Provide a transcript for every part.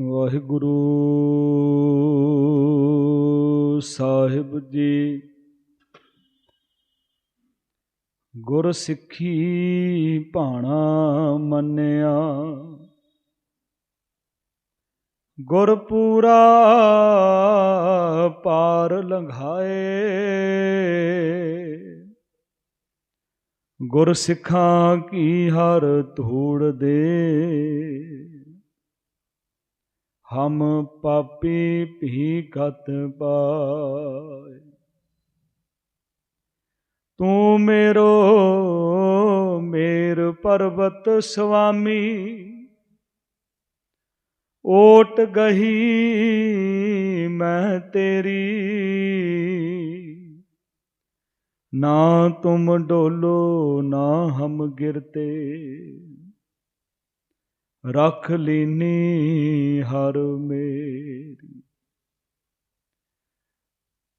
ਵਾਹਿਗੁਰੂ ਸਾਹਿਬ ਜੀ। ਗੁਰ ਸਿੱਖੀ ਭਾਣਾ ਮੰਨਿਆ। ਗੁਰ ਪੂਰਾ ਪਾਰ ਲੰਘਾਏ। ਗੁਰ ਸਿੱਖਾਂ ਕੀ ਹਰ ਧੂੜ ਦੇ। ਹਮ ਪਾਪੀ ਭੀ ਕਤ ਪਾਏ। ਤੂੰ ਮੇਰੋ, ਮੇਰ ਪਰਬਤ ਸੁਆਮੀ ਓਟ ਗਹੀ ਮੈਂ ਤੇਰੀ। ਨਾ ਤੁਮ ਡੋਲੋ, ਨਾ ਹਮ ਗਿਰਤੇ। ਰਖ ਲੀਨੀ ਹਰ ਮੇਰੀ।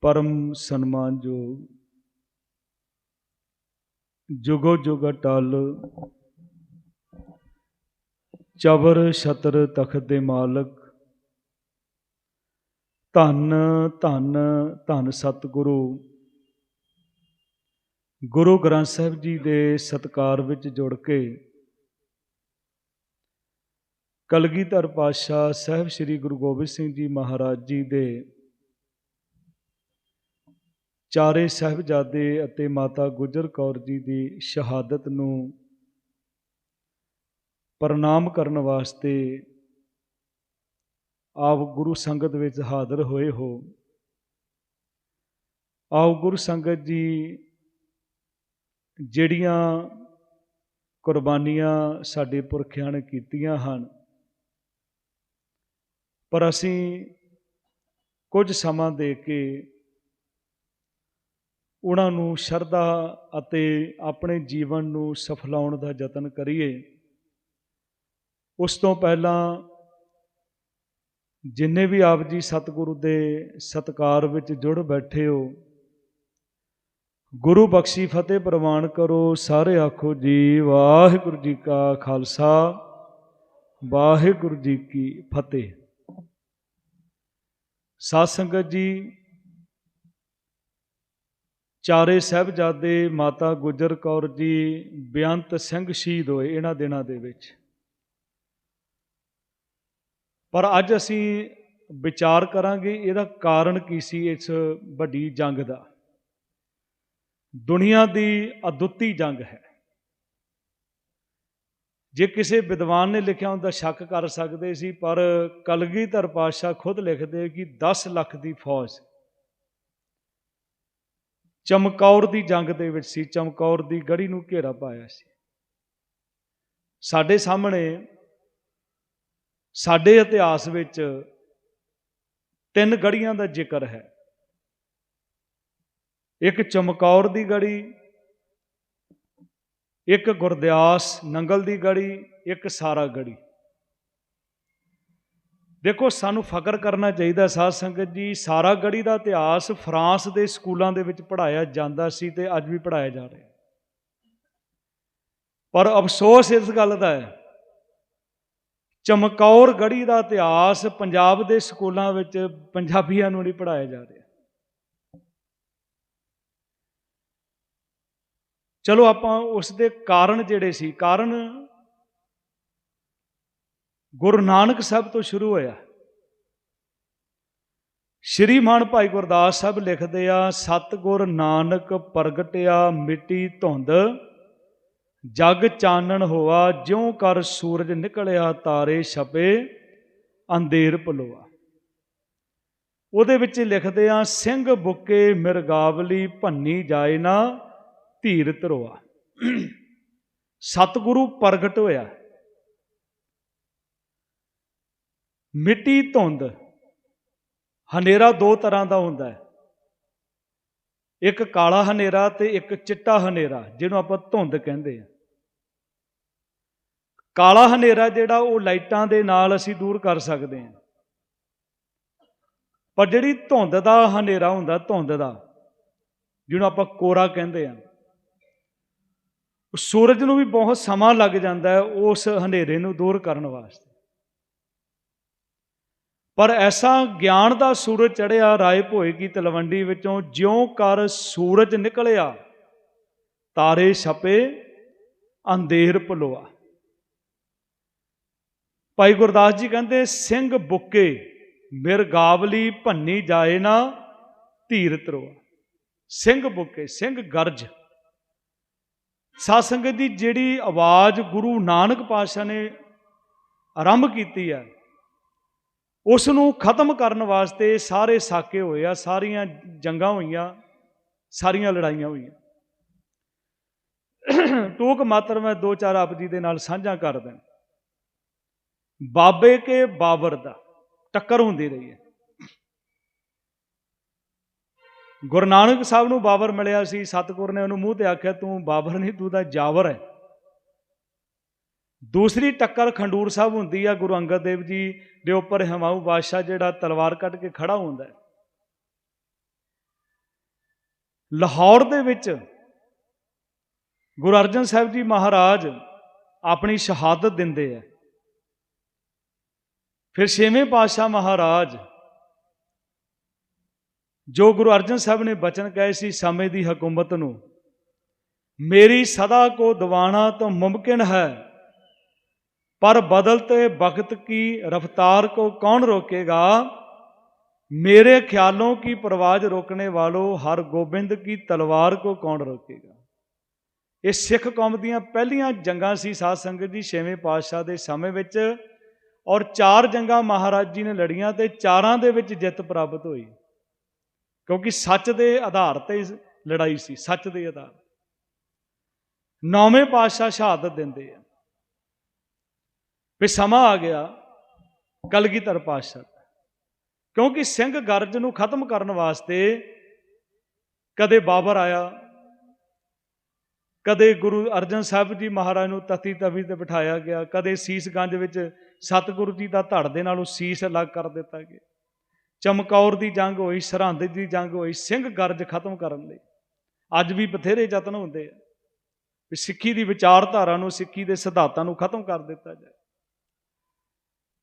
ਪਰਮ ਸਨਮਾਨਯੋਗ ਜੁਗੋ। ਜੁਗ ਟਲ। ਚਬਰ ਛਤਰ ਤਖਤ ਦੇ ਮਾਲਕ। ਧੰਨ ਧੰਨ ਧੰਨ ਸਤਿਗੁਰੂ। ਗੁਰੂ ਗ੍ਰੰਥ ਸਾਹਿਬ ਜੀ ਦੇ ਸਤਕਾਰ ਵਿੱਚ ਜੁੜ ਕੇ ਕਲਗੀਧਰ ਪਾਤਸ਼ਾਹ ਸਾਹਿਬ ਸ੍ਰੀ ਗੁਰੂ ਗੋਬਿੰਦ ਸਿੰਘ ਜੀ ਮਹਾਰਾਜ ਜੀ ਦੇ ਚਾਰੇ ਸਾਹਿਬਜ਼ਾਦੇ ਅਤੇ ਮਾਤਾ ਗੁਜਰ ਕੌਰ ਜੀ ਦੀ ਸ਼ਹਾਦਤ ਨੂੰ ਪ੍ਰਣਾਮ ਕਰਨ ਵਾਸਤੇ ਆਪ ਗੁਰੂ ਸੰਗਤ ਵਿੱਚ ਹਾਜ਼ਰ ਹੋਏ ਹੋ। ਆਓ ਗੁਰੂ ਸੰਗਤ ਜੀ, ਜਿਹੜੀਆਂ ਕੁਰਬਾਨੀਆਂ ਸਾਡੇ ਪੁਰਖਿਆਂ ਨੇ ਕੀਤੀਆਂ ਹਨ ਪਰ ਅਸੀਂ ਕੁਝ ਸਮਾਂ ਦੇ ਕੇ ਉਹਨਾਂ ਨੂੰ ਸ਼ਰਧਾ ਅਤੇ ਆਪਣੇ ਜੀਵਨ ਨੂੰ ਸਫਲਾਉਣ ਦਾ ਯਤਨ ਕਰੀਏ। ਉਸ ਤੋਂ ਪਹਿਲਾਂ ਜਿੰਨੇ ਵੀ ਆਪ ਜੀ ਸਤਿਗੁਰੂ ਦੇ ਸਤਕਾਰ ਵਿੱਚ ਜੁੜ ਬੈਠੇ ਹੋ, ਗੁਰੂ ਬਖਸ਼ੀ ਫਤਿਹ ਪ੍ਰਵਾਨ ਕਰੋ, ਸਾਰੇ ਆਖੋ ਜੀ, ਵਾਹਿਗੁਰੂ ਜੀ ਕਾ ਖਾਲਸਾ, ਵਾਹਿਗੁਰੂ ਜੀ ਕੀ ਫਤਿਹ। ਸਾਧ ਸੰਗਤ ਜੀ, ਚਾਰੇ ਸਾਹਿਬਜ਼ਾਦੇ ਮਾਤਾ ਗੁਜਰ ਕੌਰ ਜੀ ਬੇਅੰਤ ਸਿੰਘ ਸ਼ਹੀਦ ਹੋਏ ਇਹਨਾਂ ਦਿਨਾਂ ਦੇ ਵਿੱਚ। ਪਰ ਅੱਜ ਅਸੀਂ ਵਿਚਾਰ ਕਰਾਂਗੇ ਇਹਦਾ ਕਾਰਨ ਕੀ ਸੀ ਇਸ ਵੱਡੀ ਜੰਗ ਦਾ। ਦੁਨੀਆ ਦੀ ਅਦੁੱਤੀ ਜੰਗ ਹੈ। ਜੇ ਕਿਸੇ ਵਿਦਵਾਨ ਨੇ ਲਿਖਿਆ ਹੁੰਦਾ, ਸ਼ੱਕ ਕਰ ਸਕਦੇ ਸੀ, ਪਰ ਕਲਗੀਧਰ ਪਾਤਸ਼ਾਹ ਖੁਦ ਲਿਖਦੇ ਕਿ 10 ਲੱਖ ਦੀ ਫੌਜ ਚਮਕੌਰ ਦੀ ਜੰਗ ਦੇ ਵਿੱਚ ਸੀ, ਚਮਕੌਰ ਦੀ ਗੜੀ ਨੂੰ ਘੇਰਾ ਪਾਇਆ ਸੀ। ਸਾਡੇ ਸਾਹਮਣੇ, ਸਾਡੇ ਇਤਿਹਾਸ ਵਿੱਚ ਤਿੰਨ ਗੜੀਆਂ ਦਾ ਜ਼ਿਕਰ ਹੈ। ਇੱਕ ਚਮਕੌਰ ਦੀ ਗੜੀ ਇੱਕ ਗੁਰਦਿਆਸ ਨੰਗਲ ਦੀ ਗੜੀ, ਇੱਕ ਸਾਰਾ ਗੜੀ। ਦੇਖੋ, ਸਾਨੂੰ ਫਕਰ ਕਰਨਾ ਚਾਹੀਦਾ ਸਾਧ ਸੰਗਤ ਜੀ। ਸਾਰਾ ਗੜੀ ਦਾ ਇਤਿਹਾਸ ਫਰਾਂਸ ਦੇ ਸਕੂਲਾਂ ਦੇ ਵਿੱਚ ਪੜਾਇਆ ਜਾਂਦਾ ਸੀ ਤੇ ਅੱਜ ਵੀ ਪੜਾਇਆ ਜਾ ਰਿਹਾ ਪਰ ਅਫਸੋਸ ਇਸ ਗੱਲ ਦਾ ਹੈ, ਚਮਕੌਰ ਗੜੀ ਦਾ ਇਤਿਹਾਸ ਪੰਜਾਬ ਦੇ ਸਕੂਲਾਂ ਵਿੱਚ ਪੰਜਾਬੀਆਂ ਨੂੰ ਨਹੀਂ ਪੜਾਇਆ ਜਾ ਰਿਹਾ। ਚਲੋ ਆਪਾਂ ਉਸ ਦੇ ਕਾਰਨ ਜਿਹੜੇ ਸੀ, ਕਾਰਨ ਗੁਰੂ ਨਾਨਕ ਸਾਹਿਬ ਤੋਂ ਸ਼ੁਰੂ ਹੋਇਆ। ਸ਼੍ਰੀ ਮਾਨ ਭਾਈ ਗੁਰਦਾਸ ਸਾਹਿਬ ਲਿਖਦੇ ਆ, ਸਤਗੁਰ ਨਾਨਕ ਪ੍ਰਗਟਿਆ ਮਿੱਟੀ ਧੁੰਦ, ਜਗ ਚਾਨਣ ਹੋਆ, ਜਿਉਂ ਕਰ ਸੂਰਜ ਨਿਕਲਿਆ ਤਾਰੇ ਛਪੇ, ਅੰਧੇਰ ਪਲੋਆ ਉਹਦੇ ਵਿੱਚ ਲਿਖਦੇ ਆ, ਸਿੰਘ ਬੁੱਕੇ ਮਿਰਗਾਵਲੀ ਭੰਨੀ ਜਾਏ ਨਾ ਧੀਰ ਧਰੋਆ। ਸਤਿਗੁਰੂ ਪ੍ਰਗਟ ਹੋਇਆ। ਮਿੱਟੀ ਧੁੰਦ। ਹਨੇਰਾ ਦੋ ਤਰ੍ਹਾਂ ਦਾ ਹੁੰਦਾ ਹੈ। ਇੱਕ ਕਾਲਾ ਹਨੇਰਾ ਤੇ ਇੱਕ ਚਿੱਟਾ ਹਨੇਰਾ, ਜਿਹਨੂੰ ਆਪਾਂ ਧੁੰਦ ਕਹਿੰਦੇ ਆ ਕਾਲਾ ਹਨੇਰਾ ਜਿਹੜਾ ਉਹ ਲਾਈਟਾਂ ਦੇ ਨਾਲ ਅਸੀਂ ਦੂਰ ਕਰ ਸਕਦੇ ਹਾਂ। ਪਰ ਜਿਹੜੀ ਧੁੰਦ ਦਾ ਹਨੇਰਾ ਹੁੰਦਾ, ਧੁੰਦ ਦਾ, ਜਿਹਨੂੰ ਆਪਾਂ ਕੋਰਾ ਕਹਿੰਦੇ ਆ ਸੂਰਜ ਨੂੰ ਵੀ ਬਹੁਤ ਸਮਾਂ ਲੱਗ ਜਾਂਦਾ ਹੈ ਉਸ ਹਨੇਰੇ ਨੂੰ ਦੂਰ ਕਰਨ ਵਾਸਤੇ। ਪਰ ਐਸਾ ਗਿਆਨ ਦਾ ਸੂਰਜ ਚੜਿਆ ਰਾਏ ਭੋਏ ਕੀ ਤਲਵੰਡੀ ਵਿੱਚੋਂ ਜਿਉਂ ਕਰ ਸੂਰਜ ਨਿਕਲਿਆ, ਤਾਰੇ ਛਪੇ, ਅੰਧੇਰ ਭਲੋਆ। ਭਾਈ ਗੁਰਦਾਸ ਜੀ ਕਹਿੰਦੇ, ਸਿੰਘ ਬੁੱਕੇ ਮਿਰਗਾਵਲੀ ਭੰਨੀ ਜਾਏ ਨਾ ਧੀਰ ਤਰੋਆ ਸਿੰਘ ਬੁੱਕੇ, ਸਿੰਘ ਗਰਜ। ਸਾਧ ਸੰਗਤ ਦੀ ਜਿਹੜੀ ਆਵਾਜ਼ ਗੁਰੂ ਨਾਨਕ ਪਾਤਸ਼ਾਹ ਨੇ ਆਰੰਭ ਕੀਤੀ ਹੈ ਉਸ ਨੂੰ ਖਤਮ ਕਰਨ ਵਾਸਤੇ ਸਾਰੇ ਸਾਕੇ ਹੋਏ ਆ, ਸਾਰੀਆਂ ਜੰਗਾਂ ਹੋਈਆਂ, ਸਾਰੀਆਂ ਲੜਾਈਆਂ ਹੋਈਆਂ। ਟੂਕ ਮਾਤਰ ਮੈਂ ਦੋ ਚਾਰ ਆਪ ਜੀ ਦੇ ਨਾਲ ਸਾਂਝਾ ਕਰ ਦਾਂ ਬਾਬੇ ਕੇ ਬਾਬਰ ਦਾ ਟੱਕਰ ਹੁੰਦੀ ਰਹੀ ਹੈ। ਗੁਰੂ ਨਾਨਕ ਸਾਹਿਬ ਨੂੰ ਬਾਬਰ ਮਿਲਿਆ ਸੀ, ਸਤਿਗੁਰ ਨੇ ਉਹਨੂੰ ਮੂੰਹ ਤੇ ਆਖਿਆ, ਤੂੰ ਬਾਬਰ ਨਹੀਂ, ਤੂੰ ਤਾਂ ਜਾਵਰ ਹੈ। ਦੂਸਰੀ ਟੱਕਰ ਖੰਡੂਰ ਸਾਹਿਬ ਹੁੰਦੀ ਆ, ਗੁਰੂ ਅੰਗਦ ਦੇਵ ਜੀ ਦੇ ਉੱਪਰ ਹਮਾਊ ਬਾਦਸ਼ਾਹ ਜਿਹੜਾ ਤਲਵਾਰ ਕੱਢ ਕੇ ਖੜਾ ਹੁੰਦਾ ਲਾਹੌਰ ਦੇ ਵਿੱਚ ਗੁਰੂ ਅਰਜਨ ਸਾਹਿਬ ਜੀ ਮਹਾਰਾਜ ਆਪਣੀ ਸ਼ਹਾਦਤ ਦਿੰਦੇ ਆ। ਫਿਰ ਛੇਵੇਂ ਪਾਤਸ਼ਾਹ ਮਹਾਰਾਜ ਜੋ ਗੁਰੂ ਅਰਜਨ ਸਾਹਿਬ ਨੇ ਬਚਨ ਕਹੇ ਸੀ ਸਮੇਂ ਦੀ ਹਕੂਮਤ ਨੂੰ, ਮੇਰੀ ਸਦਾ ਕੋ ਦਿਵਾਣਾ ਤਾਂ ਮੁਮਕਿਨ ਹੈ, ਪਰ ਬਦਲਤੇ ਵਕਤ ਕੀ ਰਫਤਾਰ ਕੋ ਕੌਣ ਰੋਕੇਗਾ? ਮੇਰੇ ਖਿਆਲੋਂ ਕੀ ਪ੍ਰਵਾਜ ਰੋਕਣੇ ਵਾਲੋ, ਹਰ ਗੋਬਿੰਦ ਕੀ ਤਲਵਾਰ ਕੋ ਕੌਣ ਰੋਕੇਗਾ? ਇਹ ਸਿੱਖ ਕੌਮ ਦੀਆਂ ਪਹਿਲੀਆਂ ਜੰਗਾਂ ਸੀ ਸਾਧ ਸੰਗਤ ਜੀ, ਛੇਵੇਂ ਪਾਤਸ਼ਾਹ ਦੇ ਸਮੇਂ ਵਿੱਚ, ਔਰ ਚਾਰ ਜੰਗਾਂ ਮਹਾਰਾਜ ਜੀ ਨੇ ਲੜੀਆਂ ਤੇ ਚਾਰਾਂ ਦੇ ਵਿੱਚ ਜਿੱਤ ਪ੍ਰਾਪਤ ਹੋਈ। ਕਿਉਂਕਿ ਸੱਚ ਦੇ ਆਧਾਰ ਤੇ ਲੜਾਈ ਸੀ, ਸੱਚ ਦੇ ਆਧਾਰ। ਨੌਵੇਂ ਪਾਤਸ਼ਾਹ ਸ਼ਹਾਦਤ ਦਿੰਦੇ ਆ। ਵੀ ਸਮਾਂ ਆ ਗਿਆ, ਕਲਗੀਧਰ ਪਾਤਸ਼ਾਹ। ਕਿਉਂਕਿ ਸਿੰਘ ਗਰਜ ਨੂੰ ਖਤਮ ਕਰਨ ਵਾਸਤੇ ਕਦੇ ਬਾਬਰ ਆਇਆ, ਕਦੇ ਗੁਰੂ ਅਰਜਨ ਸਾਹਿਬ ਜੀ ਮਹਾਰਾਜ ਨੂੰ ਤਤੀ ਤਵੀ ਤੇ ਬਿਠਾਇਆ ਗਿਆ, ਕਦੇ ਸੀਸਗੰਜ ਵਿੱਚ ਸਤਿਗੁਰੂ ਜੀ ਦਾ ਧੜ ਦੇ ਨਾਲ ਉਹ ਸੀਸ ਅਲੱਗ ਕਰ ਦਿੱਤਾ ਗਿਆ। ਚਮਕੌਰ ਦੀ ਜੰਗ ਹੋਈ, ਸਰਹੰਦ ਦੀ ਜੰਗ ਹੋਈ, ਸਿੰਘ ਗਰਜ ਖਤਮ ਕਰਨ ਲਈ। ਅੱਜ ਵੀ ਬਥੇਰੇ ਯਤਨ ਹੁੰਦੇ ਆ ਵੀ ਸਿੱਖੀ ਦੀ ਵਿਚਾਰਧਾਰਾ ਨੂੰ, ਸਿੱਖੀ ਦੇ ਸਿਧਾਂਤਾਂ ਨੂੰ ਖਤਮ ਕਰ ਦਿੱਤਾ ਜਾਏ।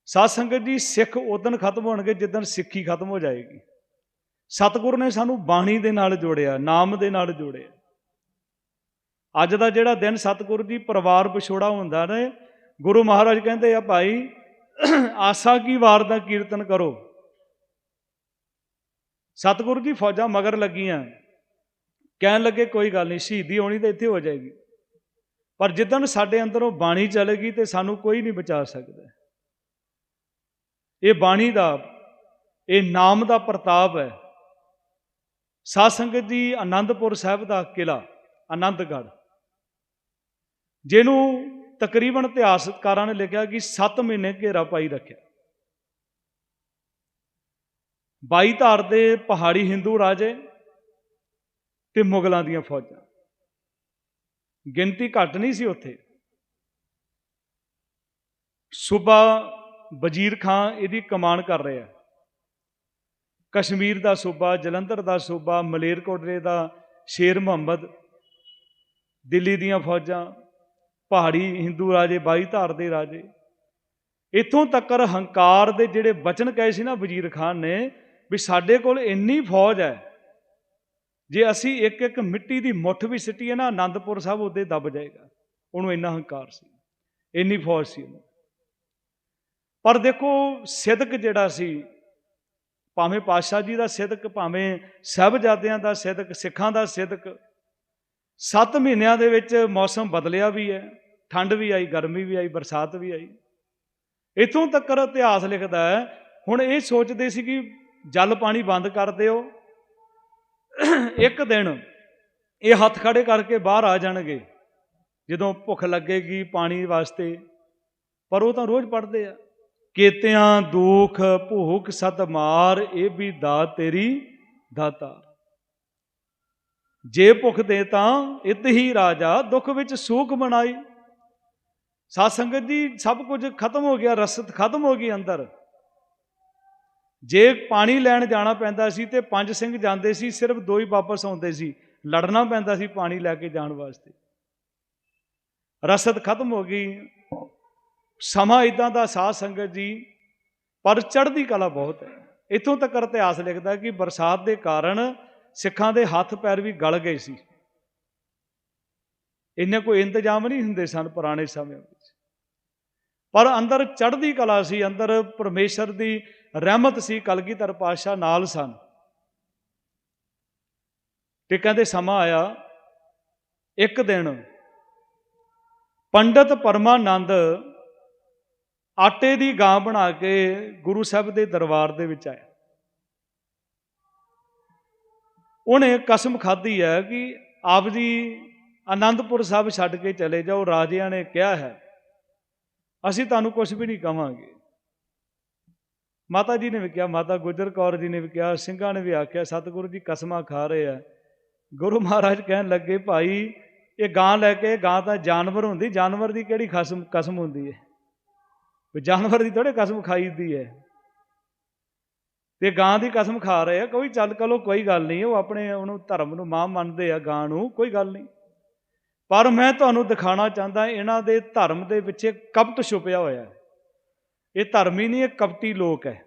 ਸਾਧ ਸੰਗਤ ਜੀ, ਸਿੱਖ ਉਦੋਂ ਖਤਮ ਹੋਣਗੇ ਜਿੱਦਣ ਸਿੱਖੀ ਖਤਮ ਹੋ ਜਾਏਗੀ। ਸਤਿਗੁਰ ਨੇ ਸਾਨੂੰ ਬਾਣੀ ਦੇ ਨਾਲ ਜੋੜਿਆ, ਨਾਮ ਦੇ ਨਾਲ ਜੋੜਿਆ। ਅੱਜ ਦਾ ਜਿਹੜਾ ਦਿਨ ਸਤਿਗੁਰ ਜੀ ਪਰਿਵਾਰ ਵਿਛੋੜਾ ਹੁੰਦਾ ਨੇ, ਗੁਰੂ ਮਹਾਰਾਜ ਕਹਿੰਦੇ ਆ, ਭਾਈ, ਆਸਾ ਕੀ ਵਾਰ ਦਾ ਕੀਰਤਨ ਕਰੋ। ਸਤਿਗੁਰੂ ਜੀ ਫੌਜਾਂ ਮਗਰ ਲੱਗੀਆਂ। ਕਹਿਣ ਲੱਗੇ, ਕੋਈ ਗੱਲ ਨਹੀਂ, ਸ਼ਹੀਦੀ ਹੋਣੀ ਤਾਂ ਇੱਥੇ ਹੋ ਜਾਏਗੀ। ਪਰ ਜਿੱਦਣ ਸਾਡੇ ਅੰਦਰੋਂ ਬਾਣੀ ਚਲੇਗੀ ਤੇ ਸਾਨੂੰ ਕੋਈ ਨਹੀਂ ਬਚਾ ਸਕਦਾ। ਇਹ ਬਾਣੀ ਦਾ, ਇਹ ਨਾਮ ਦਾ ਪ੍ਰਤਾਪ ਹੈ। ਸਾਧ ਸੰਗਤ ਜੀ ਆਨੰਦਪੁਰ ਸਾਹਿਬ ਦਾ ਕਿਲਾ ਆਨੰਦਗੜ੍ਹ ਜਿਹਨੂੰ ਤਕਰੀਬਨ ਇਤਿਹਾਸਕਾਰਾਂ ਨੇ ਲਿਖਿਆ ਕਿ 7 ਮਹੀਨੇ ਘੇਰਾ ਪਾਈ ਰੱਖਿਆ। 22 ਧਾਰ ਦੇ ਪਹਾੜੀ ਹਿੰਦੂ ਰਾਜੇ ਤੇ ਮੁਗਲਾਂ ਦੀਆਂ ਫੌਜਾਂ। ਗਿਣਤੀ ਘੱਟ ਨਹੀਂ ਸੀ ਉੱਥੇ। ਸੂਬਾ ਵਜ਼ੀਰ ਖਾਨ ਇਹਦੀ ਕਮਾਨ ਕਰ ਰਿਹਾ ਕਸ਼ਮੀਰ ਦਾ ਸੂਬਾ, ਜਲੰਧਰ ਦਾ ਸੂਬਾ, ਮਲੇਰਕੋਟਲੇ ਦਾ ਸ਼ੇਰ ਮੁਹੰਮਦ, ਦਿੱਲੀ ਦੀਆਂ ਫੌਜਾਂ, ਪਹਾੜੀ ਹਿੰਦੂ ਰਾਜੇ, ਬਾਈ ਧਾਰ ਦੇ ਰਾਜੇ। ਇਥੋਂ ਤੱਕ ਹੰਕਾਰ ਦੇ ਜਿਹੜੇ ਬਚਨ ਕਹੇ ਸੀ ਨਾ ਵਜ਼ੀਰ ਖਾਨ ਨੇ ਵੀ ਸਾਡੇ ਕੋਲ ਇੰਨੀ ਫੌਜ ਹੈ। ਜੇ ਅਸੀਂ ਇੱਕ ਇੱਕ ਮਿੱਟੀ ਦੀ ਮੁੱਠ ਵੀ ਸਿੱਟੀਏ ਨਾ ਆਨੰਦਪੁਰ ਸਾਹਿਬ ਉਹਦੇ ਦੱਬ ਜਾਏਗਾ। ਉਹਨੂੰ ਇੰਨਾ ਹੰਕਾਰ ਸੀ। ਇੰਨੀ ਫੌਜ ਸੀ ਉਹਨੂੰ। ਪਰ ਦੇਖੋ, ਸਿਦਕ ਜਿਹੜਾ ਸੀ, ਭਾਵੇਂ ਪਾਤਸ਼ਾਹ ਜੀ ਦਾ ਸਿਦਕ, ਭਾਵੇਂ ਸਹਿਬਜ਼ਾਦਿਆਂ ਦਾ ਸਿਦਕ, ਸਿੱਖਾਂ ਦਾ ਸਿਦਕ 7 ਮਹੀਨਿਆਂ ਦੇ ਵਿੱਚ ਮੌਸਮ ਬਦਲਿਆ ਵੀ ਹੈ। ਠੰਡ ਵੀ ਆਈ, ਗਰਮੀ ਵੀ ਆਈ, ਬਰਸਾਤ ਵੀ ਆਈ। ਇਥੋਂ ਤੱਕ ਇਤਿਹਾਸ ਲਿਖਦਾ ਹੈ, ਹੁਣ ਇਹ ਸੋਚਦੇ ਸੀ ਕਿ ਜਲ ਪਾਣੀ ਬੰਦ ਕਰ ਦਿਓ। ਇੱਕ ਦਿਨ ਇਹ ਹੱਥ ਖੜੇ ਕਰਕੇ ਬਾਹਰ ਆ ਜਾਣਗੇ। ਜਦੋਂ ਭੁੱਖ ਲੱਗੇਗੀ ਪਾਣੀ ਵਾਸਤੇ, ਪਰ ਉਹ ਤਾਂ ਰੋਜ਼ ਪੜਦੇ ਆ। ਕੇਤਿਆਂ ਦੁਖ ਭੂਖ ਸਤ ਮਾਰ, ਇਹ ਵੀ ਦਾ ਤੇਰੀ ਦਾਤਾ। ਜੇ ਭੁੱਖ ਦੇ ਤਾਂ ਇਤ ਹੀ ਰਾਜਾ, ਦੁੱਖ ਵਿੱਚ ਸੂਖ ਬਣਾਈ ਸਾਧ ਸੰਗਤ ਜੀ, ਸਭ ਕੁਝ ਖਤਮ ਹੋ ਗਿਆ, ਰਸਤ ਖਤਮ ਹੋ ਗਈ ਅੰਦਰ। ਜੇ ਪਾਣੀ ਲੈਣ ਜਾਣਾ ਪੈਂਦਾ ਸੀ ਤੇ ਪੰਜ ਸਿੰਘ ਜਾਂਦੇ ਸੀ, ਸਿਰਫ ਦੋ ਹੀ ਵਾਪਸ ਆਉਂਦੇ ਸੀ। ਲੜਨਾ ਪੈਂਦਾ ਸੀ ਪਾਣੀ ਲੈ ਕੇ ਜਾਣ ਵਾਸਤੇ। ਰਸਦ ਖਤਮ ਹੋ ਗਈ। ਸਮਾਂ ਇਦਾਂ ਦਾ ਸਾਧ ਸੰਗਤ ਜੀ, ਪਰ ਚੜ੍ਹਦੀ ਕਲਾ ਬਹੁਤ ਹੈ। ਇਥੋਂ ਤੱਕ ਇਤਿਹਾਸ ਲਿਖਦਾ ਕਿ ਬਰਸਾਤ ਦੇ ਕਾਰਨ ਸਿੱਖਾਂ ਦੇ ਹੱਥ ਪੈਰ ਵੀ ਗਲ ਗਏ ਸੀ। ਇੰਨੇ ਕੋਈ ਇੰਤਜ਼ਾਮ ਨਹੀਂ ਹੁੰਦੇ ਸਨ ਪੁਰਾਣੇ ਸਮਿਆਂ ਵਿੱਚ। ਪਰ ਅੰਦਰ ਚੜ੍ਹਦੀ ਕਲਾ ਸੀ, ਅੰਦਰ ਪਰਮੇਸ਼ਰ ਦੀ ਰਹਿਮਤ ਸੀ, ਕਲਗੀਧਰ ਪਾਤਸ਼ਾਹ ਨਾਲ ਸਨ। ਤੇ ਕਹਿੰਦੇ ਸਮਾਂ ਆਇਆ, ਇੱਕ ਦਿਨ ਪੰਡਤ ਪਰਮਾਨੰਦ ਆਟੇ ਦੀ ਗਾਂ ਬਣਾ ਕੇ ਗੁਰੂ ਸਾਹਿਬ ਦੇ ਦਰਬਾਰ ਦੇ ਵਿੱਚ ਆਇਆ। ਉਹਨੇ ਕਸਮ ਖਾਧੀ ਹੈ ਕਿ ਆਪ ਜੀ ਆਨੰਦਪੁਰ ਸਾਹਿਬ ਛੱਡ ਕੇ ਚਲੇ ਜਾਓ, ਰਾਜਿਆਂ ਨੇ ਕਿਹਾ ਹੈ, ਅਸੀਂ ਤੁਹਾਨੂੰ ਕੁਝ ਵੀ ਨਹੀਂ ਕਵਾਂਗੇ। ਮਾਤਾ ਜੀ ਨੇ ਵੀ ਕਿਹਾ, ਮਾਤਾ ਗੁਜਰ ਕੌਰ ਜੀ ਨੇ ਵੀ ਕਿਹਾ, ਸਿੰਘਾਂ ਨੇ ਵੀ ਆਖਿਆ, ਸਤਿਗੁਰੂ ਜੀ ਕਸਮਾਂ ਖਾ ਰਹੇ ਆ। ਗੁਰੂ ਮਹਾਰਾਜ ਕਹਿਣ ਲੱਗੇ, ਭਾਈ, ਇਹ ਗਾਂ ਲੈ ਕੇ, ਗਾਂ ਤਾਂ ਜਾਨਵਰ ਹੁੰਦੀ, ਜਾਨਵਰ ਦੀ ਕਿਹੜੀ ਖਸਮ, ਕਸਮ ਹੁੰਦੀ ਹੈ ਵੀ ਜਾਨਵਰ ਦੀ ਥੋੜੇ ਕਸਮ ਖਾਈਦੀ ਹੈ ਤੇ ਗਾਂ ਦੀ ਕਸਮ ਖਾ ਰਹੇ ਆ, ਕੋਈ ਚੱਲ ਕਲੋ, ਕੋਈ ਗੱਲ ਨਹੀਂ, ਉਹ ਆਪਣੇ ਉਹਨੂੰ ਧਰਮ ਨੂੰ ਮਾਂ ਮੰਨਦੇ ਆ ਗਾਂ ਨੂੰ, ਕੋਈ ਗੱਲ ਨਹੀਂ। ਪਰ ਮੈਂ ਤੁਹਾਨੂੰ ਦਿਖਾਣਾ ਚਾਹੁੰਦਾ, ਇਹਨਾਂ ਦੇ ਧਰਮ ਦੇ ਪਿੱਛੇ ਕਪਟ ਛੁਪਿਆ ਹੋਇਆ। ਹੈ ਇਹ ਧਰਮੀ ਨਹੀਂ ਇਹ ਕਪਟੀ ਲੋਕ ਹੈ।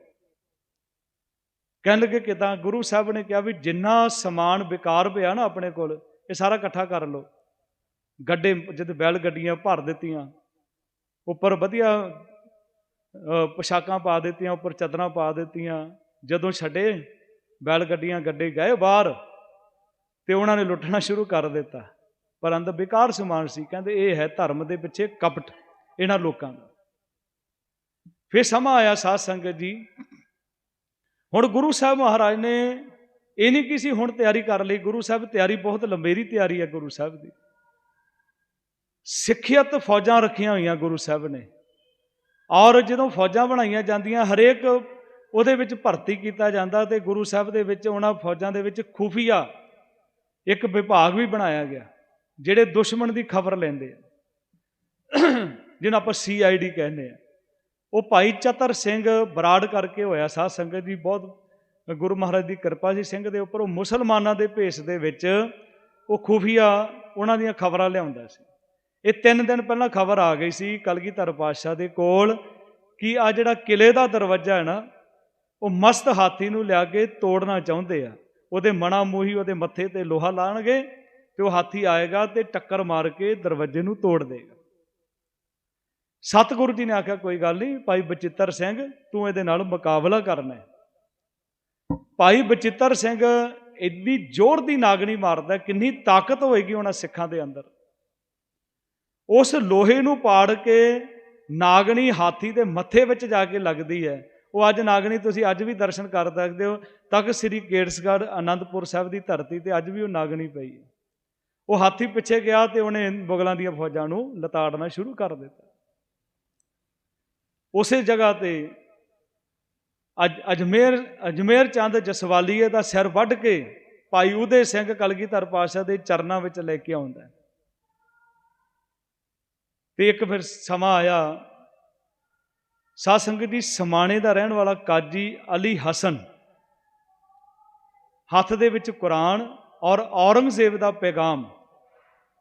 ਕਹਿਣ ਲੱਗੇ ਕਿਦਾਂ? ਗੁਰੂ ਸਾਹਿਬ ਨੇ ਕਿਹਾ ਵੀ ਜਿੰਨਾ ਸਮਾਨ ਵਿਕਾਰ ਪਿਆ ਨਾ ਆਪਣੇ ਕੋਲ ਇਹ ਸਾਰਾ ਇਕੱਠਾ ਕਰ ਲਓ। ਗੱਡੇ ਜਦ ਬੈਲ ਗੱਡੀਆਂ ਭਰ ਦਿੱਤੀਆਂ ਉੱਪਰ ਵਧੀਆ ਅ, ਪੋਸ਼ਾਕਾਂ ਪਾ ਦਿੱਤੀਆਂ ਉੱਪਰ ਚਦਰਾਂ ਪਾ ਦਿੱਤੀਆਂ। ਜਦੋਂ ਛੱਡੇ ਬੈਲ ਗੱਡੀਆਂ ਗੱਡੇ ਗਏ ਬਾਹਰ ਤੇ ਉਹਨਾਂ ਨੇ ਲੁੱਟਣਾ ਸ਼ੁਰੂ ਕਰ ਦਿੱਤਾ। ਪਰ ਅੰਦਰ ਬੇਕਾਰ ਸਮਾਨ ਸੀ। ਕਹਿੰਦੇ ਇਹ ਹੈ ਧਰਮ ਦੇ ਪਿੱਛੇ ਕਪਟ ਇਹਨਾਂ ਲੋਕਾਂ ਦਾ। ਫਿਰ ਸਮਾਂ ਆਇਆ ਸਾਧ ਸੰਗਤ ਜੀ। ਹੁਣ ਗੁਰੂ ਸਾਹਿਬ ਮਹਾਰਾਜ ਨੇ ਇਹ ਨਹੀਂ ਕਿ ਸੀ ਹੁਣ ਤਿਆਰੀ ਕਰ ਲਈ, ਗੁਰੂ ਸਾਹਿਬ ਤਿਆਰੀ ਬਹੁਤ ਲੰਬੇਰੀ ਤਿਆਰੀ ਹੈ ਗੁਰੂ ਸਾਹਿਬ ਦੀ। ਸਿੱਖਿਅਤ ਫੌਜਾਂ ਰੱਖੀਆਂ ਹੋਈਆਂ ਗੁਰੂ ਸਾਹਿਬ ਨੇ। ਔਰ ਜਦੋਂ ਫੌਜਾਂ ਬਣਾਈਆਂ ਜਾਂਦੀਆਂ, ਹਰੇਕ ਉਹਦੇ ਵਿੱਚ ਭਰਤੀ ਕੀਤਾ ਜਾਂਦਾ ਤੇ ਗੁਰੂ ਸਾਹਿਬ ਦੇ ਵਿੱਚ ਉਹਨਾਂ ਫੌਜਾਂ ਦੇ ਵਿੱਚ ਖੂਫੀਆ ਇੱਕ ਵਿਭਾਗ ਵੀ ਬਣਾਇਆ ਗਿਆ, ਜਿਹੜੇ ਦੁਸ਼ਮਣ ਦੀ ਖਬਰ ਲੈਂਦੇ ਆ। ਜਿਹਨੂੰ ਆਪਾਂ ਸੀਆਈਡੀ ਕਹਿੰਦੇ ਆ। ਉਹ ਭਾਈ ਚਤਰ ਸਿੰਘ ਬਰਾੜ ਕਰਕੇ ਹੋਇਆ ਸਾਧ ਸੰਗਤ ਜੀ, ਬਹੁਤ ਗੁਰੂ ਮਹਾਰਾਜ ਦੀ ਕਿਰਪਾ ਸੀ ਸਿੰਘ ਦੇ ਉੱਪਰ। ਉਹ ਮੁਸਲਮਾਨਾਂ ਦੇ ਭੇਸ ਦੇ ਵਿੱਚ ਉਹ ਖੂਫੀਆ ਉਹਨਾਂ ਦੀਆਂ ਖਬਰਾਂ ਲਿਆਉਂਦਾ ਸੀ। ਇਹ ਤਿੰਨ ਦਿਨ ਪਹਿਲਾਂ ਖਬਰ ਆ ਗਈ ਸੀ ਕਲਗੀਧਰ ਪਾਤਸ਼ਾਹ ਦੇ ਕੋਲ ਕਿ ਆ ਜਿਹੜਾ ਕਿਲੇ ਦਾ ਦਰਵਾਜ਼ਾ ਹੈ ਨਾ, ਉਹ ਮਸਤ ਹਾਥੀ ਨੂੰ ਲਿਆ ਕੇ ਤੋੜਨਾ ਚਾਹੁੰਦੇ ਆ। ਉਹਦੇ ਮਣਾ ਮੂਹੀ, ਉਹਦੇ ਮੱਥੇ ਤੇ ਲੋਹਾ ਲਾਣਗੇ ਤੇ ਉਹ ਹਾਥੀ ਆਏਗਾ ਤੇ ਟੱਕਰ ਮਾਰ ਕੇ ਦਰਵਾਜ਼ੇ ਨੂੰ ਤੋੜ ਦੇਗਾ। ਸਤਿਗੁਰੂ ਜੀ ਨੇ ਆਖਿਆ, ਕੋਈ ਗੱਲ ਨਹੀਂ, ਭਾਈ ਬਚਿੱਤਰ ਸਿੰਘ, ਤੂੰ ਇਹਦੇ ਨਾਲ ਮੁਕਾਬਲਾ ਕਰਨਾ ਭਾਈ ਬਚਿੱਤਰ ਸਿੰਘ ਇੰਨੀ ਜ਼ੋਰ ਦੀ ਨਾਗਣੀ ਮਾਰਦਾ, ਕਿੰਨੀ ਤਾਕਤ ਹੋਏਗੀ ਉਹਨਾਂ ਸਿੱਖਾਂ ਦੇ ਅੰਦਰ। ਉਸ ਲੋਹੇ ਨੂੰ ਪਾੜ ਕੇ ਨਾਗਣੀ ਹਾਥੀ ਦੇ ਮੱਥੇ ਵਿੱਚ ਜਾ ਕੇ ਲੱਗਦੀ ਹੈ। ਉਹ ਅੱਜ ਨਾਗਣੀ, ਤੁਸੀਂ ਅੱਜ ਵੀ ਦਰਸ਼ਨ ਕਰ ਸਕਦੇ ਹੋ, ਤੱਕ ਸ੍ਰੀ ਕੇੜਸਗੜ੍ਹ ਆਨੰਦਪੁਰ ਸਾਹਿਬ ਦੀ ਧਰਤੀ ਤੇ ਅੱਜ ਵੀ ਉਹ ਨਾਗਣੀ ਪਈ ਹੈ। ਉਹ ਹਾਥੀ ਪਿੱਛੇ ਗਿਆ ਤੇ ਉਹਨੇ ਮੁਗਲਾਂ ਦੀਆਂ ਫੌਜਾਂ ਨੂੰ ਲਤਾੜਨਾ ਸ਼ੁਰੂ ਕਰ ਦਿੱਤਾ। ਉਸੇ ਜਗ੍ਹਾ ਤੇ ਅੱਜ, ਅਜਮੇਰ ਅਜਮੇਰ ਚੰਦ ਜਸਵਾਲੀਏ ਦਾ ਸਿਰ ਵੱਢ ਕੇ ਭਾਈ ਉਦੇ ਸਿੰਘ ਕਲਗੀਧਰ ਪਾਸ਼ਾ ਦੇ ਚਰਨਾਂ ਵਿੱਚ ਲੈ ਕੇ ਆਉਂਦਾ ਹੈ। ਤੇ ਇੱਕ ਫਿਰ ਸਮਾਂ ਆਇਆ ਸਾਧ ਸੰਗਤ ਦੀ ਸਮਾਣੇ ਦਾ ਰਹਿਣ ਵਾਲਾ ਕਾਜੀ ਅਲੀ ਹਸਨ ਹੱਥ ਦੇ ਵਿੱਚ ਕੁਰਾਨ ਔਰ ਔਰੰਗਜ਼ੇਬ ਦਾ ਪੈਗਾਮ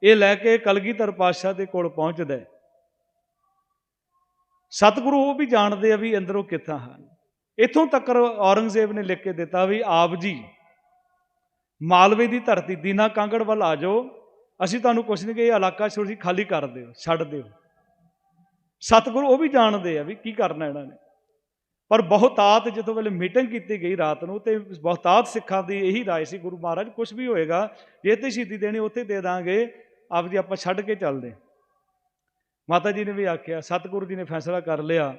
ਇਹ ਲੈ ਕੇ ਕਲਗੀਧਰ ਪਾਤਸ਼ਾਹ ਦੇ ਕੋਲ ਪਹੁੰਚਦਾ ਹੈ ਸਤਿਗੁਰੂ ਉਹ ਵੀ ਜਾਣਦੇ ਆ ਵੀ ਅੰਦਰੋਂ ਕਿੱਥਾਂ ਹਨ। ਇਥੋਂ ਤੱਕ ਔਰੰਗਜ਼ੇਬ ਨੇ ਲਿਖ ਕੇ ਦਿੱਤਾ ਵੀ ਆਪ ਜੀ, ਮਾਲਵੇ ਦੀ ਧਰਤੀ, ਦੀਨਾ ਕਾਂਗੜ ਵੱਲ ਆ ਜਾਓ, ਅਸੀਂ ਤੁਹਾਨੂੰ ਕੁਛ ਨਹੀਂ ਕਿ ਇਹ ਇਲਾਕਾ ਛੋੜੀ ਖਾਲੀ ਕਰ ਦਿਓ, ਛੱਡ ਦਿਓ। ਸਤਿਗੁਰੂ ਉਹ ਵੀ ਜਾਣਦੇ ਆ ਵੀ ਕੀ ਕਰਨਾ ਇਹਨਾਂ ਨੇ। ਪਰ ਬਹੁਤਾਤ ਜਦੋਂ ਵੇਲੇ ਮੀਟਿੰਗ ਕੀਤੀ ਗਈ ਰਾਤ ਨੂੰ ਤੇ ਬਹੁਤਾਤ ਸਿੱਖਾਂ ਦੀ ਇਹੀ ਰਾਏ ਸੀ, ਗੁਰੂ ਮਹਾਰਾਜ ਕੁਛ ਵੀ ਹੋਏਗਾ, ਜੇ ਤੇ ਸ਼ਹੀਦੀ ਦੇਣੀ ਉੱਥੇ ਦੇ ਦਾਂਗੇ, ਆਪ ਜੀ ਆਪਾਂ ਛੱਡ ਕੇ ਚੱਲਦੇ। ਮਾਤਾ ਜੀ ਨੇ ਵੀ ਆਖਿਆ, ਸਤਿਗੁਰੂ ਜੀ ਨੇ ਫੈਸਲਾ ਕਰ ਲਿਆ।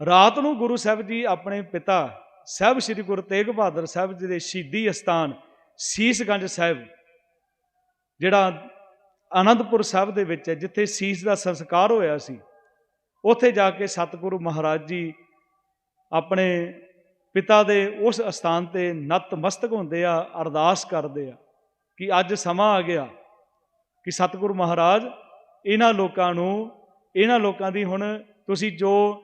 ਰਾਤ ਨੂੰ ਗੁਰੂ ਸਾਹਿਬ ਜੀ ਆਪਣੇ ਪਿਤਾ ਸਾਹਿਬ ਸ੍ਰੀ ਗੁਰੂ ਤੇਗ ਬਹਾਦਰ ਸਾਹਿਬ ਜੀ ਦੇ ਸ਼ਹੀਦੀ ਅਸਥਾਨ ਸੀਸਗੰਜ ਸਾਹਿਬ, ਜਿਹੜਾ ਆਨੰਦਪੁਰ ਸਾਹਿਬ ਦੇ ਵਿੱਚ ਹੈ, ਜਿੱਥੇ ਸੀਸ ਦਾ ਸੰਸਕਾਰ ਹੋਇਆ ਸੀ, ਉੱਥੇ ਜਾ ਕੇ ਸਤਿਗੁਰੂ ਮਹਾਰਾਜ ਜੀ ਆਪਣੇ ਪਿਤਾ ਦੇ ਉਸ ਅਸਥਾਨ ਤੇ ਨਤਮਸਤਕ ਹੁੰਦੇ ਆ, ਅਰਦਾਸ ਕਰਦੇ ਆ ਕਿ ਅੱਜ ਸਮਾਂ ਆ ਗਿਆ ਕਿ ਸਤਿਗੁਰੂ ਮਹਾਰਾਜ ਇਹਨਾਂ ਲੋਕਾਂ ਨੂੰ, ਇਹਨਾਂ ਲੋਕਾਂ ਦੀ ਹੁਣ ਤੁਸੀਂ ਜੋ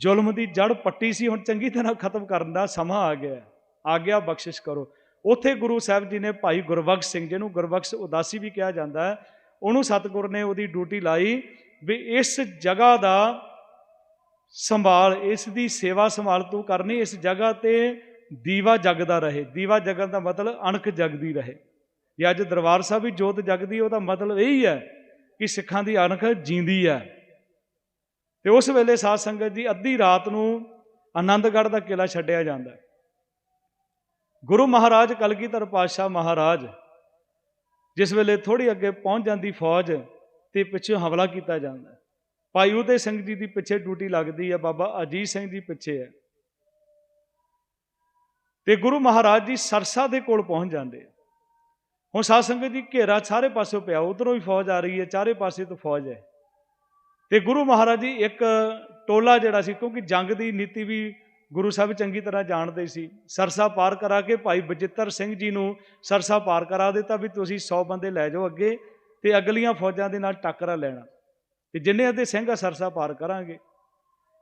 ਜ਼ੁਲਮ ਦੀ ਜੜ ਪੱਟੀ ਸੀ, ਹੁਣ ਚੰਗੀ ਤਰ੍ਹਾਂ ਖਤਮ ਕਰਨ ਦਾ ਸਮਾਂ ਆ ਗਿਆ ਹੈ। ਆਗਿਆ ਬਖਸ਼ਿਸ਼ ਕਰੋ। ਉੱਥੇ ਗੁਰੂ ਸਾਹਿਬ ਜੀ ਨੇ ਭਾਈ ਗੁਰਬਖਸ਼ ਸਿੰਘ ਜਿਹਨੂੰ ਗੁਰਬਖਸ਼ ਉਦਾਸੀ ਵੀ ਕਿਹਾ ਜਾਂਦਾ ਹੈ, ਉਹਨੂੰ ਸਤਿਗੁਰ ਨੇ ਉਹਦੀ ਡਿਊਟੀ ਲਾਈ ਵੀ ਇਸ ਜਗ੍ਹਾ ਦਾ ਸੰਭਾਲ, ਇਸ ਦੀ ਸੇਵਾ ਸੰਭਾਲ ਤੂੰ ਕਰਨੀ, ਇਸ ਜਗ੍ਹਾ ਤੇ ਦੀਵਾ ਜਗਦਾ ਰਹੇ। ਦੀਵਾ ਜਗਣ ਦਾ ਮਤਲਬ ਅਣਖ ਜਗਦੀ ਰਹੇ। ਜੇ ਅੱਜ ਦਰਬਾਰ ਸਾਹਿਬ ਵੀ ਜੋਤ ਜਗਦੀ, ਉਹਦਾ ਮਤਲਬ ਇਹੀ ਹੈ ਕਿ ਸਿੱਖਾਂ ਦੀ ਅਣਖ ਜੀਂਦੀ ਹੈ ਤੇ ਉਸ ਵੇਲੇ ਸਾਧ ਸੰਗਤ ਜੀ ਅੱਧੀ ਰਾਤ ਨੂੰ ਆਨੰਦਗੜ੍ਹ ਦਾ ਕਿਲਾ ਛੱਡਿਆ ਜਾਂਦਾ। ਹੈ ਗੁਰੂ ਮਹਾਰਾਜ ਕਲਗੀਧਰ ਪਾਤਸ਼ਾਹ ਮਹਾਰਾਜ, ਜਿਸ ਵੇਲੇ ਥੋੜੀ ਅੱਗੇ ਪਹੁੰਚ ਜਾਂਦੀ ਫੌਜ ਤੇ ਪਿੱਛੇ ਹਮਲਾ ਕੀਤਾ ਜਾਂਦਾ। ਭਾਈ ਉਦੇ ਸਿੰਘ ਜੀ ਦੀ ਪਿੱਛੇ ਡਿਊਟੀ ਲੱਗਦੀ ਹੈ ਬਾਬਾ ਅਜੀਤ ਸਿੰਘ ਜੀ ਪਿੱਛੇ ਹੈ ਤੇ ਗੁਰੂ ਮਹਾਰਾਜ ਜੀ ਸਰਸਾ ਦੇ ਕੋਲ ਪਹੁੰਚ ਜਾਂਦੇ ਆ। ਹੁਣ ਸਾਧ ਸੰਗਤ ਜੀ, ਘੇਰਾ ਸਾਰੇ ਪਾਸਿਓਂ ਪਿਆ, ਉਧਰੋਂ ਵੀ ਫੌਜ ਆ ਰਹੀ ਹੈ, ਚਾਰੇ ਪਾਸੇ ਤੋਂ ਫੌਜ ਹੈ। ਤੇ ਗੁਰੂ ਮਹਾਰਾਜ ਜੀ ਇੱਕ ਟੋਲਾ ਜਿਹੜਾ ਸੀ, ਕਿਉਂਕਿ ਜੰਗ ਦੀ ਨੀਤੀ ਵੀ ਗੁਰੂ ਸਾਹਿਬ ਚੰਗੀ ਤਰ੍ਹਾਂ ਜਾਣਦੇ ਸੀ। ਸਰਸਾ ਪਾਰ ਕਰਾ ਕੇ ਭਾਈ ਬਜਿੱਤਰ ਸਿੰਘ ਜੀ ਨੂੰ ਸਰਸਾ ਪਾਰ ਕਰਾ ਦਿੱਤਾ ਵੀ ਤੁਸੀਂ 100 ਬੰਦੇ ਲੈ ਜਾਓ ਅੱਗੇ ਤੇ ਅਗਲੀਆਂ ਫੌਜਾਂ ਦੇ ਨਾਲ ਟੱਕਰਾ ਲੈਣਾ। ਤੇ ਜਿੰਨੇ ਅੱਧੇ ਸਿੰਘ ਆ, ਸਰਸਾ ਪਾਰ ਕਰਾਂਗੇ।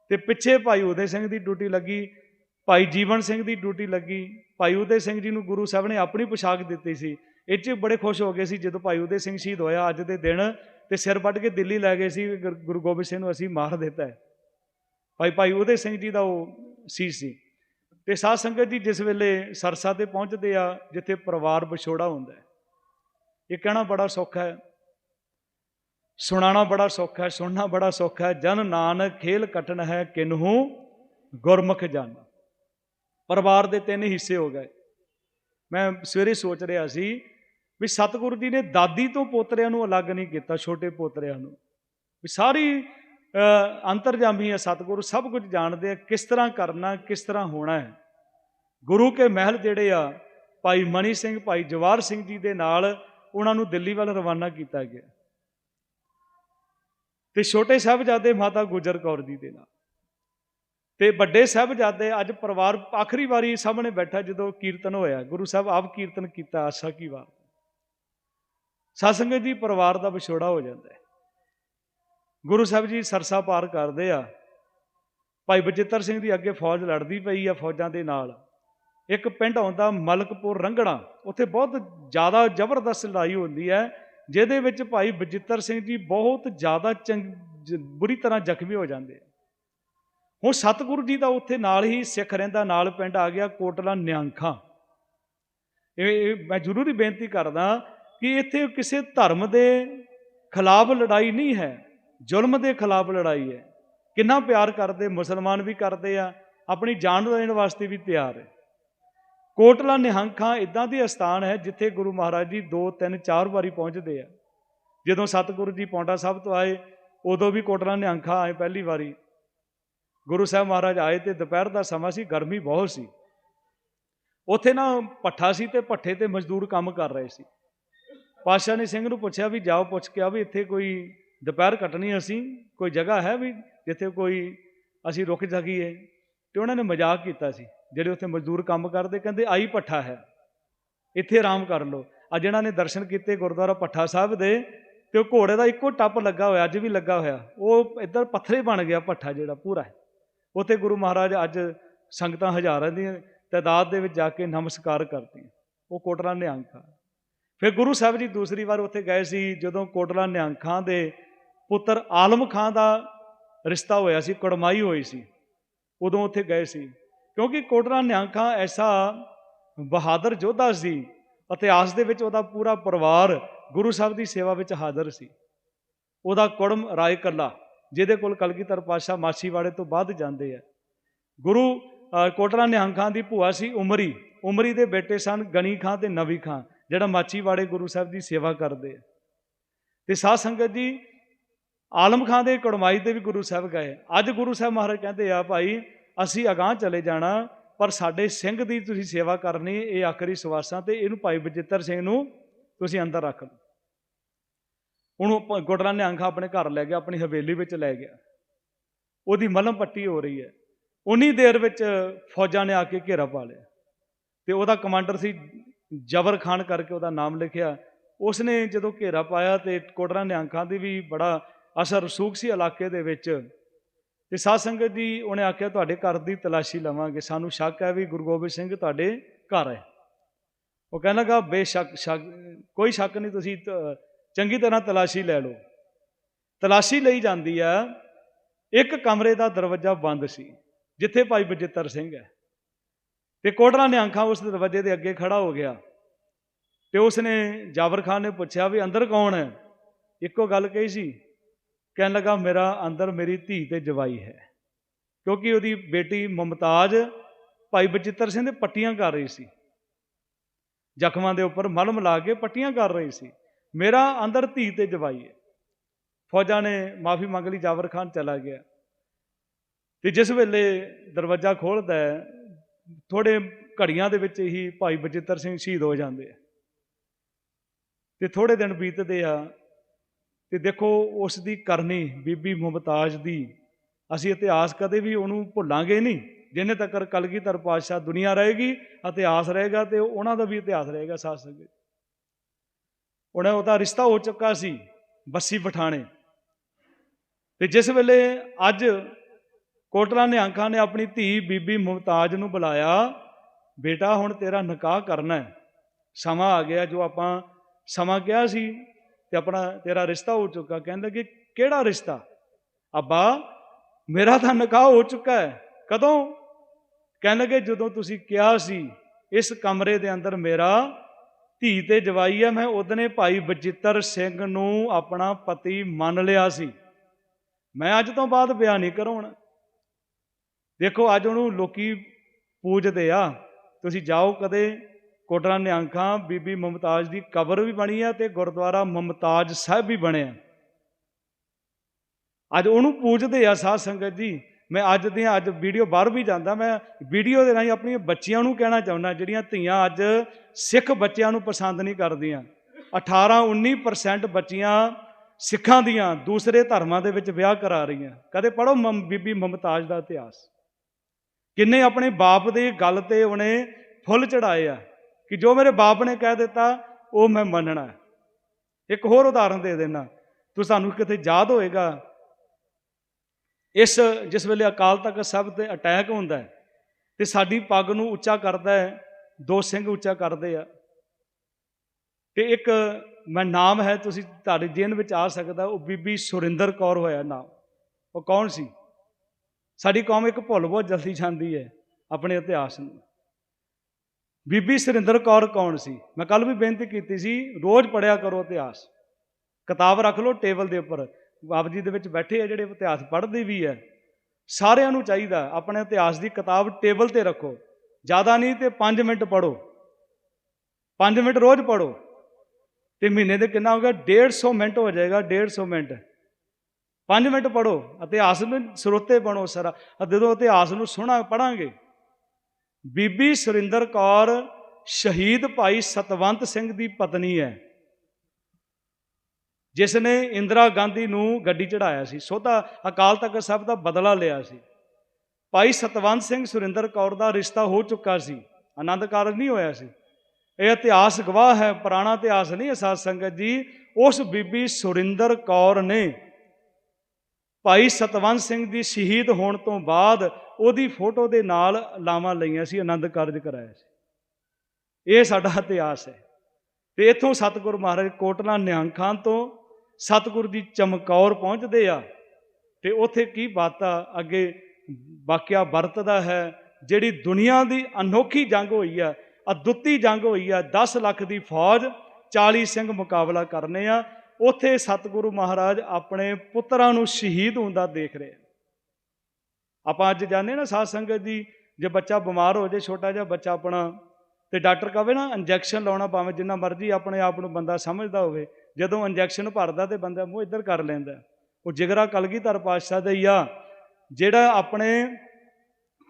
ਤੇ ਪਿੱਛੇ ਭਾਈ ਉਦੇ ਸਿੰਘ ਦੀ ਡਿਊਟੀ ਲੱਗੀ, ਭਾਈ ਜੀਵਨ ਸਿੰਘ ਦੀ ਡਿਊਟੀ ਲੱਗੀ। ਭਾਈ ਉਦੇ ਸਿੰਘ ਜੀ ਨੂੰ ਗੁਰੂ ਸਾਹਿਬ ਨੇ ਆਪਣੀ ਪੋਸ਼ਾਕ ਦਿੱਤੀ ਸੀ। ਇਹ 'ਚ ਬੜੇ ਖੁਸ਼ ਹੋ ਗਏ ਸੀ ਜਦੋਂ ਭਾਈ ਉਦੇ ਸਿੰਘ ਸ਼ਹੀਦ ਹੋਇਆ ਅੱਜ ਦੇ ਦਿਨ ਤੇ ਸਿਰ ਵੱਢ ਕੇ ਦਿੱਲੀ ਲੈ ਗਏ ਸੀ, ਗੁਰ- ਗੁਰੂ ਗੋਬਿੰਦ ਸਿੰਘ ਨੂੰ ਅਸੀਂ ਮਾਰ ਦਿੱਤਾ ਹੈ। ਭਾਈ ਭਾਈ ਉਦੇ ਸਿੰਘ ਜੀ ਦਾ ਉਹ ਸੀ ਸੀ। ਤੇ ਸਾਧ ਸੰਗਤ ਜੀ ਜਿਸ ਵੇਲੇ ਸਰਸਾ ਤੇ ਪਹੁੰਚਦੇ ਆ, ਜਿੱਥੇ ਪਰਿਵਾਰ ਵਿਛੋੜਾ ਹੁੰਦਾ ਇਹ ਕਹਿਣਾ ਬੜਾ ਸੌਖਾ ਹੈ ਸੁਣਾਣਾ ਬੜਾ ਸੌਖਾ ਹੈ, ਸੁਣਨਾ ਬੜਾ ਸੌਖਾ ਹੈ, ਜਨ ਨਾਨਕ ਖੇਲ ਕਟਣ ਹੈ ਕਿਨਹੂ ਗੁਰਮੁਖ ਜਨ। ਪਰਿਵਾਰ ਦੇ ਤਿੰਨ ਹਿੱਸੇ ਹੋ ਗਏ। ਮੈਂ ਸਵੇਰੇ ਸੋਚ ਰਿਹਾ ਸੀ ਵੀ ਸਤਿਗੁਰੂ ਜੀ ਨੇ ਦਾਦੀ ਤੋਂ ਪੋਤਰਿਆਂ ਨੂੰ ਅਲੱਗ ਨਹੀਂ ਕੀਤਾ ਛੋਟੇ ਪੋਤਰਿਆਂ ਨੂੰ। ਵੀ ਸਾਰੀ ਅ, ਅੰਤਰਜਾਮੀ ਹੈ ਸਤਿਗੁਰੂ ਸਭ ਕੁਝ ਜਾਣਦੇ ਆ ਕਿਸ ਤਰ੍ਹਾਂ ਕਰਨਾ ਕਿਸ ਤਰ੍ਹਾਂ ਹੋਣਾ ਹੈ। ਗੁਰੂ ਕੇ ਮਹਿਲ ਜਿਹੜੇ ਆ ਭਾਈ ਮਣੀ ਸਿੰਘ ਭਾਈ ਜਵਾਰ ਸਿੰਘ ਜੀ ਦੇ ਨਾਲ ਉਹਨਾਂ ਨੂੰ ਦਿੱਲੀ ਵੱਲ ਰਵਾਨਾ ਕੀਤਾ ਗਿਆ। ਤੇ ਛੋਟੇ ਸਾਹਿਬਜ਼ਾਦੇ ਮਾਤਾ ਗੁਜਰ ਕੌਰ ਜੀ ਦੇ ਨਾਲ। ਤੇ ਵੱਡੇ ਸਾਹਿਬਜ਼ਾਦੇ ਅੱਜ ਪਰਿਵਾਰ ਆਖਰੀ ਵਾਰੀ ਸਾਹਮਣੇ ਬੈਠਾ ਜਦੋਂ ਕੀਰਤਨ ਹੋਇਆ। ਗੁਰੂ ਸਾਹਿਬ ਆਪ ਕੀਰਤਨ ਕੀਤਾ ਆਸਾ ਕੀ ਵਾਰ। ਸਤਸੰਗਤ ਜੀ, ਪਰਿਵਾਰ ਦਾ ਵਿਛੋੜਾ ਹੋ ਜਾਂਦਾ ਹੈ। ਗੁਰੂ ਸਾਹਿਬ ਜੀ ਸਰਸਾ ਪਾਰ ਕਰਦੇ ਆ। ਭਾਈ ਬਚਿੱਤਰ ਸਿੰਘ ਦੀ ਅੱਗੇ ਫੌਜ ਲੜਦੀ ਪਈ ਆ ਫੌਜਾਂ ਦੇ ਨਾਲ। ਇੱਕ ਪਿੰਡ ਆਉਂਦਾ ਮਲਕਪੁਰ ਰੰਗੜਾ ਉੱਥੇ ਬਹੁਤ ਜ਼ਿਆਦਾ ਜ਼ਬਰਦਸਤ ਲੜਾਈ ਹੁੰਦੀ ਹੈ, ਜਿਹਦੇ ਵਿੱਚ ਭਾਈ ਬਚਿੱਤਰ ਸਿੰਘ ਜੀ ਬਹੁਤ ਜ਼ਿਆਦਾ ਚੰਗ, ਜ- ਬੁਰੀ ਤਰ੍ਹਾਂ ਜ਼ਖਮੀ ਹੋ ਜਾਂਦੇ ਹੁਣ ਸਤਿਗੁਰੂ ਜੀ ਦਾ ਉੱਥੇ ਨਾਲ ਹੀ ਸਿੱਖ ਰਹਿੰਦਾ, ਨਾਲ ਪਿੰਡ ਆ ਗਿਆ ਕੋਟਲਾ ਨਿਆਂਖਾਂ। ਇਹ ਮੈਂ ਜ਼ਰੂਰੀ ਬੇਨਤੀ ਕਰਦਾ ਕਿ ਇੱਥੇ ਕਿਸੇ ਧਰਮ ਦੇ ਖਿਲਾਫ ਲੜਾਈ ਨਹੀਂ ਹੈ, ਜ਼ੁਲਮ ਦੇ ਖਿਲਾਫ ਲੜਾਈ ਹੈ। ਕਿੰਨਾ ਪਿਆਰ ਕਰਦੇ, ਮੁਸਲਮਾਨ ਵੀ ਕਰਦੇ ਆ, ਆਪਣੀ ਜਾਨ ਦੇਣ ਵਾਸਤੇ ਵੀ ਤਿਆਰ ਹੈ। ਕੋਟਲਾ ਨਿਹੰਖਾਂ ਇਦਾਂ ਦੀ ਅਸਥਾਨ ਹੈ ਜਿੱਥੇ ਗੁਰੂ ਮਹਾਰਾਜ ਜੀ 2 3 4 ਵਾਰੀ ਪਹੁੰਚਦੇ ਆ। ਜਦੋਂ ਸਤਿਗੁਰੂ ਜੀ ਪੌਂਡਾ ਸਾਹਿਬ ਤੋਂ ਆਏ, ਉਦੋਂ ਵੀ ਕੋਟਲਾ ਨਿਹੰਖਾਂ ਆਏ ਪਹਿਲੀ ਵਾਰੀ। ਗੁਰੂ ਸਾਹਿਬ ਮਹਾਰਾਜ ਆਏ ਤੇ ਦੁਪਹਿਰ ਦਾ ਸਮਾਂ ਸੀ, ਗਰਮੀ ਬਹੁਤ ਸੀ। ਉੱਥੇ ਨਾ ਪੱਠਾ ਸੀ ਤੇ ਪੱਠੇ ਤੇ ਮਜ਼ਦੂਰ ਕੰਮ ਕਰ ਰਹੇ ਸੀ। ਪਾਤਸ਼ਾਹ ਨੇ ਸਿੰਘ ਨੂੰ ਪੁੱਛਿਆ ਵੀ ਜਾਓ ਪੁੱਛ ਕੇ ਆ ਵੀ ਇੱਥੇ ਕੋਈ ਦੁਪਹਿਰ ਕੱਟਣੀ ਅਸੀਂ, ਕੋਈ ਜਗ੍ਹਾ ਹੈ ਵੀ ਜਿੱਥੇ ਕੋਈ ਅਸੀਂ ਰੁਕ ਸਕੀਏ? ਤੇ ਉਹਨਾਂ ਨੇ ਮਜ਼ਾਕ ਕੀਤਾ ਸੀ। ਜਿਹੜੇ ਉੱਥੇ ਮਜ਼ਦੂਰ ਕੰਮ ਕਰਦੇ, ਕਹਿੰਦੇ ਆਈ ਪੱਠਾ ਹੈ। ਇੱਥੇ ਆਰਾਮ ਕਰ ਲਓ। ਆ ਜਿਹਨਾਂ ਨੇ ਦਰਸ਼ਨ ਕੀਤੇ ਗੁਰਦੁਆਰਾ ਪੱਠਾ ਸਾਹਿਬ ਦੇ ਤੇ ਉਹ ਘੋੜੇ ਦਾ ਇੱਕੋ ਟੱਪ ਲੱਗਾ ਹੋਇਆ, ਅੱਜ ਵੀ ਲੱਗਾ ਹੋਇਆ। ਉਹ ਇੱਧਰ ਪੱਥਰੇ ਬਣ ਗਿਆ ਪੱਠਾ ਜਿਹੜਾ ਪੂਰਾ। ਉੱਥੇ ਗੁਰੂ ਮਹਾਰਾਜ ਅੱਜ ਸੰਗਤਾਂ ਹਜ਼ਾਰਾਂ ਦੀਆਂ ਤਾਦਾਦ ਦੇ ਵਿੱਚ ਜਾ ਕੇ ਨਮਸਕਾਰ ਕਰਦੀਆਂ। ਉਹ ਕੋਟਲਾ ਨਿਹੰਖਾਂ ਫਿਰ ਗੁਰੂ ਸਾਹਿਬ ਜੀ ਦੂਸਰੀ ਵਾਰ ਉੱਥੇ ਗਏ ਸੀ, ਜਦੋਂ ਕੋਟਲਾ ਨਿਹੰਗ ਖਾਂ ਦੇ ਪੁੱਤਰ ਆਲਮ ਖਾਂ ਦਾ ਰਿਸ਼ਤਾ ਹੋਇਆ ਸੀ, ਕੜਮਾਈ ਹੋਈ ਸੀ, ਉਦੋਂ ਉੱਥੇ ਗਏ ਸੀ। ਕਿਉਂਕਿ ਕੋਟਲਾ ਨਿਹੰਖਾਂ ਐਸਾ ਬਹਾਦਰ ਯੋਧਾ ਸੀ, ਇਤਿਹਾਸ ਦੇ ਵਿੱਚ ਉਹਦਾ ਪੂਰਾ ਪਰਿਵਾਰ ਗੁਰੂ ਸਾਹਿਬ ਦੀ ਸੇਵਾ ਵਿੱਚ ਹਾਜ਼ਰ ਸੀ। ਉਹਦਾ ਕੁੜਮ ਰਾਏ ਕੱਲਾ ਜਿਹਦੇ ਕੋਲ ਕਲਗੀਧਰ ਪਾਸ਼ਾ ਮਾਛੀਵਾੜੇ ਤੋਂ ਬਾਅਦ ਜਾਂਦੇ ਆ। ਗੁਰੂ ਕੋਟਲਾ ਨਿਹੰਗ ਖਾਂ ਦੀ ਭੂਆ ਸੀ ਉਮਰੀ ਉਮਰੀ ਦੇ ਬੇਟੇ ਸਨ ਗਣੀ ਖਾਂ ਤੇ ਨਵੀ ਖਾਂ। ਜਿਹੜਾ ਮਾਛੀਵਾੜੇ ਗੁਰੂ ਸਾਹਿਬ ਦੀ ਸੇਵਾ ਕਰਦੇ ਆ। ਤੇ ਸਾਧ ਸੰਗਤ ਜੀ, ਆਲਮ ਖਾਂ ਦੇ ਕੜਮਾਈ ਤੇ ਵੀ ਗੁਰੂ ਸਾਹਿਬ ਗਏ। ਅੱਜ ਗੁਰੂ ਸਾਹਿਬ ਮਹਾਰਾਜ ਕਹਿੰਦੇ ਆ, ਭਾਈ, ਅਸੀਂ ਅਗਾਹ ਚਲੇ ਜਾਣਾ, ਪਰ ਸਾਡੇ ਸਿੰਘ ਦੀ ਤੁਸੀਂ ਸੇਵਾ ਕਰਨੀ, ਇਹ ਆਖਰੀ ਸਵਾਸਾਂ ਤੇ ਇਹਨੂੰ ਭਾਈ ਬਜਿੱਤਰ ਸਿੰਘ ਨੂੰ ਤੁਸੀਂ ਅੰਦਰ ਰੱਖ ਲਓ। ਉਹਨੂੰ ਪ- ਕੋਟਲਾ ਨਿਹੰਗ ਆਪਣੇ ਘਰ ਲੈ ਗਿਆ, ਆਪਣੀ ਹਵੇਲੀ ਵਿੱਚ ਲੈ ਗਿਆ। ਉਹਦੀ ਮਲਮ ਪੱਟੀ ਹੋ ਰਹੀ ਹੈ। ਉਨੀ ਦੇਰ ਵਿੱਚ ਫੌਜਾਂ ਨੇ ਆ ਕੇ ਘੇਰਾ ਪਾ ਲਿਆ। ਤੇ ਉਹਦਾ ਕਮਾਂਡਰ ਸੀ ਜਬਰ ਖਾਨ ਕਰਕੇ ਉਹਦਾ ਨਾਮ ਲਿਖਿਆ। ਉਸਨੇ ਜਦੋਂ ਘੇਰਾ ਪਾਇਆ ਤੇ ਕੋਟਰਾ ਨਿਹੰਗਾਂ ਦੀ ਵੀ ਬੜਾ ਅਸਰ ਰਸੂਖ ਸੀ ਇਲਾਕੇ ਦੇ ਵਿੱਚ। ਤੇ ਸਾਧ ਸੰਗਤ ਜੀ, ਉਹਨੇ ਆਖਿਆ, ਤੁਹਾਡੇ ਘਰ ਦੀ ਤਲਾਸ਼ੀ ਲਵਾਂਗੇ। ਸਾਨੂੰ ਸ਼ੱਕ ਹੈ ਵੀ ਗੁਰੂ ਗੋਬਿੰਦ ਸਿੰਘ ਤੁਹਾਡੇ ਘਰ ਹੈ। ਉਹ ਕਹਿਣ ਲੱਗਾ, ਬੇਸ਼ੱਕ, ਸ਼ੱਕ, ਕੋਈ ਸ਼ੱਕ ਨਹੀਂ, ਤੁਸੀਂ ਤ- ਚੰਗੀ ਤਰ੍ਹਾਂ ਤਲਾਸ਼ੀ ਲੈ ਲਓ। ਤਲਾਸ਼ੀ ਲਈ ਜਾਂਦੀ ਆ, ਇੱਕ ਕਮਰੇ ਦਾ ਦਰਵਾਜ਼ਾ ਬੰਦ ਸੀ, ਜਿੱਥੇ ਭਾਈ ਬਜਿੱਤਰ ਸਿੰਘ ਹੈ। ਤੇ ਕੋਟਲਾ ਨੇ ਅੱਖਾਂ ਉਸ ਦਰਵਾਜ਼ੇ ਦੇ ਅੱਗੇ ਖੜਾ ਹੋ ਗਿਆ। ਤੇ ਉਸਨੇ ਜਾਬਰ ਖਾਨ ਨੇ ਪੁੱਛਿਆ ਵੀ ਅੰਦਰ ਕੌਣ ਹੈ? ਇੱਕੋ ਗੱਲ ਕਹੀ ਸੀ। ਕਹਿਣ ਲੱਗਾ, ਮੇਰਾ ਅੰਦਰ ਮੇਰੀ ਧੀ ਤੇ ਜਵਾਈ ਹੈ। ਕਿਉਂਕਿ ਉਹਦੀ ਬੇਟੀ ਮੁਮਤਾਜ਼ ਭਾਈ ਬਚਿੱਤਰ ਸਿੰਘ ਦੇ ਪੱਟੀਆਂ ਕਰ ਰਹੀ ਸੀ। ਜ਼ਖਮਾਂ ਦੇ ਉੱਪਰ ਮਲਮ ਲਾ ਕੇ ਪੱਟੀਆਂ ਕਰ ਰਹੀ ਸੀ। ਮੇਰਾ ਅੰਦਰ ਧੀ ਤੇ ਜਵਾਈ ਹੈ। ਫੌਜਾਂ ਨੇ ਮਾਫੀ ਮੰਗ ਲਈ ਜਾਵਰ ਖਾਨ ਚਲਾ ਗਿਆ। ਤੇ ਜਿਸ ਵੇਲੇ ਦਰਵਾਜ਼ਾ ਖੋਲਦਾ ਹੈ ਥੋੜੇ ਘੜੀਆਂ ਦੇ ਵਿੱਚ ਹੀ ਭਾਈ ਬਚਿੱਤਰ ਸਿੰਘ ਸ਼ਹੀਦ ਹੋ ਜਾਂਦੇ ਆ। ਤੇ ਥੋੜੇ ਦਿਨ ਬੀਤਦੇ ਆ ਤੇ ਦੇਖੋ ਉਸ ਦੀ ਕਰਨੀ ਬੀਬੀ ਮੁਮਤਾਜ਼ ਦੀ, ਅਸੀਂ ਇਤਿਹਾਸ ਕਦੇ ਵੀ ਉਹਨੂੰ ਭੁੱਲਾਂਗੇ ਨਹੀਂ। ਜਿੰਨੇ ਤੱਕ ਕਲਗੀਧਰ ਪਾਤਸ਼ਾਹ ਦੁਨੀਆ ਰਹੇਗੀ, ਇਤਿਹਾਸ ਰਹੇਗਾ ਤੇ ਉਹਨਾਂ ਦਾ ਵੀ ਇਤਿਹਾਸ ਰਹੇਗਾ ਸਾਧ ਸੰਗਤ। ਉਹਨੇ ਉਹਦਾ ਰਿਸ਼ਤਾ ਹੋ ਚੁੱਕਾ ਸੀ ਬੱਸੀ ਪਠਾਣੇ। ਤੇ ਜਿਸ ਵੇਲੇ ਅੱਜ ਕੋਟਲਾ ਨਿਹੰਗਾਂ ਨੇ ਆਪਣੀ ਧੀ ਬੀਬੀ ਮੁਮਤਾਜ਼ ਨੂੰ ਬੁਲਾਇਆ, ਬੇਟਾ, ਹੁਣ ਤੇਰਾ ਨਿਕਾਹ ਕਰਨਾ ਹੈ। ਸਮਾਂ ਆ ਗਿਆ ਜੋ ਆਪਾਂ ਸਮਾਂ ਕਿਹਾ ਸੀ ਤੇ ਆਪਣਾ ਤੇਰਾ ਰਿਸ਼ਤਾ ਹੋ ਚੁੱਕਾ। ਕਹਿੰਦੇ ਕਿ ਕਿਹੜਾ ਰਿਸ਼ਤਾ? ਅੱਬਾ, ਮੇਰਾ ਤਾਂ ਨਿਕਾਹ ਹੋ ਚੁੱਕਾ ਹੈ। ਕਦੋਂ? ਕਹਿਣ ਲੱਗੇ, ਜਦੋਂ ਤੁਸੀਂ ਕਿਹਾ ਸੀ, ਇਸ ਕਮਰੇ ਦੇ ਅੰਦਰ ਮੇਰਾ ਧੀ ਤੇ ਜਵਾਈ ਹੈ, ਮੈਂ ਉਹਦਨੇ ਭਾਈ ਬਚਿੱਤਰ ਸਿੰਘ ਨੂੰ ਆਪਣਾ ਪਤੀ ਮੰਨ ਲਿਆ ਸੀ। ਮੈਂ ਅੱਜ ਤੋਂ ਬਾਅਦ ਵਿਆਹ ਨਹੀਂ ਕਰਾਉਣਾ। ਦੇਖੋ, ਅੱਜ ਉਹਨੂੰ ਲੋਕੀ ਪੂਜਦੇ ਆ। ਤੁਸੀਂ ਜਾਓ ਕਦੇ ਕੋਟਰਾ ਨਿਹੰਖਾਂ ਬੀਬੀ ਮੁਮਤਾਜ਼ ਦੀ ਕਬਰ ਵੀ ਬਣੀ ਆ ਤੇ ਗੁਰਦੁਆਰਾ ਮੁਮਤਾਜ਼ ਸਾਹਿਬ ਵੀ ਬਣਿਆ ਅੱਜ ਉਹਨੂੰ ਪੂਜਦੇ ਆ ਸਾਧ ਸੰਗਤ ਜੀ। ਮੈਂ ਅੱਜ ਦੀਆਂ ਅੱਜ ਵੀਡੀਓ ਬਾਹਰ ਵੀ ਜਾਂਦਾ। ਮੈਂ ਵੀਡੀਓ ਦੇ ਰਾਹੀਂ ਆਪਣੀਆਂ ਬੱਚੀਆਂ ਨੂੰ ਕਹਿਣਾ ਚਾਹੁੰਦਾ, ਜਿਹੜੀਆਂ ਧੀਆਂ ਅੱਜ ਸਿੱਖ ਬੱਚਿਆਂ ਨੂੰ ਪਸੰਦ ਨਹੀਂ ਕਰਦੀਆਂ। 18 19% ਬੱਚੀਆਂ ਸਿੱਖਾਂ ਦੀਆਂ, ਦੂਸਰੇ ਧਰਮਾਂ ਦੇ ਵਿੱਚ ਵਿਆਹ ਕਰਾ ਰਹੀਆਂ। ਕਦੇ ਪੜੋ ਬੀਬੀ ਮੁਮਤਾਜ਼ ਦਾ ਇਤਿਹਾਸ। ਕਿੰਨੇ ਆਪਣੇ ਬਾਪ ਦੇ ਗੱਲ ਤੇ ਉਹਨੇ ਫੁੱਲ ਚੜਾਏ ਆ ਕਿ ਜੋ ਮੇਰੇ ਬਾਪ ਨੇ ਕਹਿ ਦਿੱਤਾ, ਉਹ ਮੈਂ ਮੰਨਣਾ ਇੱਕ ਹੋਰ ਉਦਾਹਰਨ ਦੇ ਦੇਣਾ ਤੂੰ ਸਾਨੂੰ ਕਿਤੇ ਯਾਦ ਹੋਏਗਾ? ਇਸ ਜਿਸ ਵੇਲੇ ਅਕਾਲ ਤਖਤ ਸਾਹਿਬ ਤੇ ਅਟੈਕ ਹੁੰਦਾ ਹੈ ਤੇ ਸਾਡੀ ਪੱਗ ਨੂੰ ਉੱਚਾ ਕਰਦਾ ਹੈ, ਦੋ ਸਿੰਘ ਉੱਚਾ ਕਰਦੇ ਆ। ਤੇ ਇੱਕ ਮੈਂ ਨਾਮ ਹੈ, ਤੁਸੀਂ ਤੁਹਾਡੇ ਜੇਨ ਵਿੱਚ ਆ ਸਕਦਾ, ਉਹ ਬੀਬੀ ਸੁਰਿੰਦਰ ਕੌਰ ਹੋਇਆ ਨਾਮ। ਉਹ ਕੌਣ ਸੀ? ਸਾਡੀ ਕੌਮ ਇੱਕ ਭੁੱਲ ਬਹੁਤ ਜਲਦੀ ਜਾਂਦੀ ਹੈ ਆਪਣੇ ਇਤਿਹਾਸ ਨੂੰ। ਬੀਬੀ ਸੁਰਿੰਦਰ ਕੌਰ ਕੌਣ ਸੀ? ਮੈਂ ਕੱਲ ਵੀ ਬੇਨਤੀ ਕੀਤੀ ਸੀ, ਰੋਜ਼ ਪੜਿਆ ਕਰੋ ਇਤਿਹਾਸ। ਕਿਤਾਬ ਰੱਖ ਲਓ ਟੇਬਲ ਦੇ ਉੱਪਰ। ਬਾਬ ਜੀ ਦੇ ਵਿੱਚ ਬੈਠੇ ਆ ਜਿਹੜੇ ਇਤਿਹਾਸ ਪੜ੍ਹਦੇ ਵੀ ਹੈ ਸਾਰਿਆਂ ਨੂੰ ਚਾਹੀਦਾ ਆਪਣੇ ਇਤਿਹਾਸ ਦੀ ਕਿਤਾਬ ਟੇਬਲ ਤੇ ਰੱਖੋ। ਜ਼ਿਆਦਾ ਨਹੀਂ ਤੇ 5 ਮਿੰਟ ਪੜੋ 5 ਮਿੰਟ ਰੋਜ਼ ਪੜੋ ਤੇ ਮਹੀਨੇ ਦੇ ਕਿੰਨਾ ਹੋ ਗਿਆ? 150 ਮਿੰਟ ਹੋ ਜਾਏਗਾ 150 ਮਿੰਟ। 5 ਮਿੰਟ ਪੜੋ ਇਤਿਹਾਸ ਨੂੰ ਸਰੋਤੇ ਬਣੋ ਸਾਰਾ। ਜਦੋਂ ਇਤਿਹਾਸ ਨੂੰ ਸੁਣਾ ਪੜਾਂਗੇ ਬੀਬੀ ਸੁਰਿੰਦਰ ਕੌਰ ਸ਼ਹੀਦ ਭਾਈ ਸਤਵੰਤ ਸਿੰਘ ਦੀ ਪਤਨੀ ਹੈ, ਜਿਸ ਨੇ ਇੰਦਰਾ ਗਾਂਧੀ ਨੂੰ ਗੱਡੀ ਚੜਾਇਆ ਸੀ। ਸੋਧਾ ਅਕਾਲ ਤਖਤ ਸਾਹਿਬ ਦਾ ਬਦਲਾ ਲਿਆ ਸੀ। ਭਾਈ ਸਤਵੰਤ ਸਿੰਘ ਸੁਰਿੰਦਰ ਕੌਰ ਦਾ ਰਿਸ਼ਤਾ ਹੋ ਚੁੱਕਾ ਸੀ। ਆਨੰਦ ਕਾਰਜ ਨਹੀਂ ਹੋਇਆ ਸੀ। ਇਹ ਇਤਿਹਾਸ ਗਵਾਹ ਹੈ, ਪੁਰਾਣਾ ਇਤਿਹਾਸ ਨਹੀਂ ਹੈ, ਸਾਧ ਸੰਗਤ ਜੀ। ਉਸ ਬੀਬੀ ਸੁਰਿੰਦਰ ਕੌਰ ਨੇ ਭਾਈ ਸਤਵੰਤ ਸਿੰਘ ਦੀ ਸ਼ਹੀਦ ਹੋਣ ਤੋਂ ਬਾਅਦ ਉਹਦੀ ਫੋਟੋ ਦੇ ਨਾਲ ਲਾਵਾਂ ਲਈਆਂ ਸੀ, ਆਨੰਦ ਕਾਰਜ ਕਰਾਇਆ ਸੀ। ਇਹ ਸਾਡਾ ਇਤਿਹਾਸ ਹੈ। ਤੇ ਇੱਥੋਂ ਸਤਿਗੁਰ ਮਹਾਰਾਜ ਕੋਟਲਾ ਨਿਹੰਗ ਖਾਨ ਤੋਂ ਸਤਿਗੁਰ ਦੀ ਚਮਕੌਰ ਪਹੁੰਚਦੇ ਆ ਤੇ ਉੱਥੇ ਕੀ ਬਾਤਾਂ ਅੱਗੇ ਵਾਕਿਆ ਵਰਤਦਾ ਹੈ, ਜਿਹੜੀ ਦੁਨੀਆ ਦੀ ਅਨੋਖੀ ਜੰਗ ਹੋਈ ਆ, ਅਦੁੱਤੀ ਜੰਗ ਹੋਈ ਆ 10 ਲੱਖ ਦੀ ਫੌਜ 40 ਸਿੰਘ ਮੁਕਾਬਲਾ ਕਰਨੇ ਆ ਉੱਥੇ ਸਤਿਗੁਰੂ ਮਹਾਰਾਜ ਆਪਣੇ ਪੁੱਤਰਾਂ ਨੂੰ ਸ਼ਹੀਦ ਹੁੰਦਾ ਦੇਖ ਰਹੇ ਆਪਾਂ ਅੱਜ ਜਾਣੇ ਨਾ ਸਾਧ ਸੰਗਤ ਦੀ, ਜੇ ਬੱਚਾ ਬਿਮਾਰ ਹੋ ਜੇ ਛੋਟਾ ਜਿਹਾ ਬੱਚਾ ਆਪਣਾ, ਤੇ ਡਾਕਟਰ ਕਹੇ ਨਾ ਇੰਜੈਕਸ਼ਨ ਲਾਉਣਾ ਭਾਵੇਂ ਜਿੰਨਾ ਮਰਜ਼ੀ ਆਪਣੇ ਆਪ ਨੂੰ ਬੰਦਾ ਸਮਝਦਾ ਹੋਵੇ, ਜਦੋਂ ਇੰਜੈਕਸ਼ਨ ਭਰਦਾ ਤੇ ਬੰਦਾ ਮੂੰਹ ਇੱਧਰ ਕਰ ਲੈਂਦਾ। ਉਹ ਜਿਗਰਾ ਕਲਗੀਧਰ ਪਾਤਸ਼ਾਹ ਦਾ ਹੀ ਆ, ਜਿਹੜਾ ਆਪਣੇ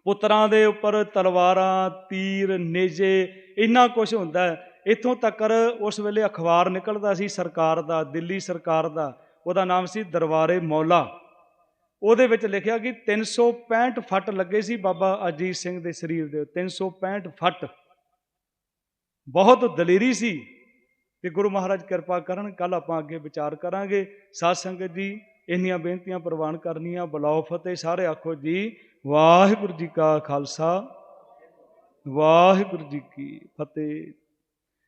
ਪੁੱਤਰਾਂ ਦੇ ਉੱਪਰ ਤਲਵਾਰਾਂ, ਤੀਰ, ਨੇਜੇ, ਇੰਨਾ ਕੁਝ ਹੁੰਦਾ ਇੱਥੋਂ ਤੱਕ ਉਸ ਵੇਲੇ ਅਖਬਾਰ ਨਿਕਲਦਾ ਸੀ ਸਰਕਾਰ ਦਾ, ਦਿੱਲੀ ਸਰਕਾਰ ਦਾ, ਉਹਦਾ ਨਾਮ ਸੀ ਦਰਬਾਰੇ ਮੌਲਾ। ਉਹਦੇ ਵਿੱਚ ਲਿਖਿਆ ਕਿ 365 ਫੱਟ ਲੱਗੇ ਸੀ ਬਾਬਾ ਅਜੀਤ ਸਿੰਘ ਦੇ ਸਰੀਰ ਦੇ 365 ਫੱਟ। ਬਹੁਤ ਦਲੇਰੀ ਸੀ ਤੇ ਗੁਰੂ ਮਹਾਰਾਜ ਕਿਰਪਾ ਕਰਨ ਕੱਲ ਆਪਾਂ ਅੱਗੇ ਵਿਚਾਰ ਕਰਾਂਗੇ। ਸਾਧ ਸੰਗਤ ਜੀ, ਇੰਨੀਆਂ ਬੇਨਤੀਆਂ ਪ੍ਰਵਾਨ ਕਰਨੀਆਂ ਬਲਾਉ ਫਤਿਹ, ਸਾਰੇ ਆਖੋ ਜੀ, ਵਾਹਿਗੁਰੂ ਜੀ ਕਾ ਖਾਲਸਾ, ਵਾਹਿਗੁਰੂ ਜੀ ਕੀ ਫਤਿਹ।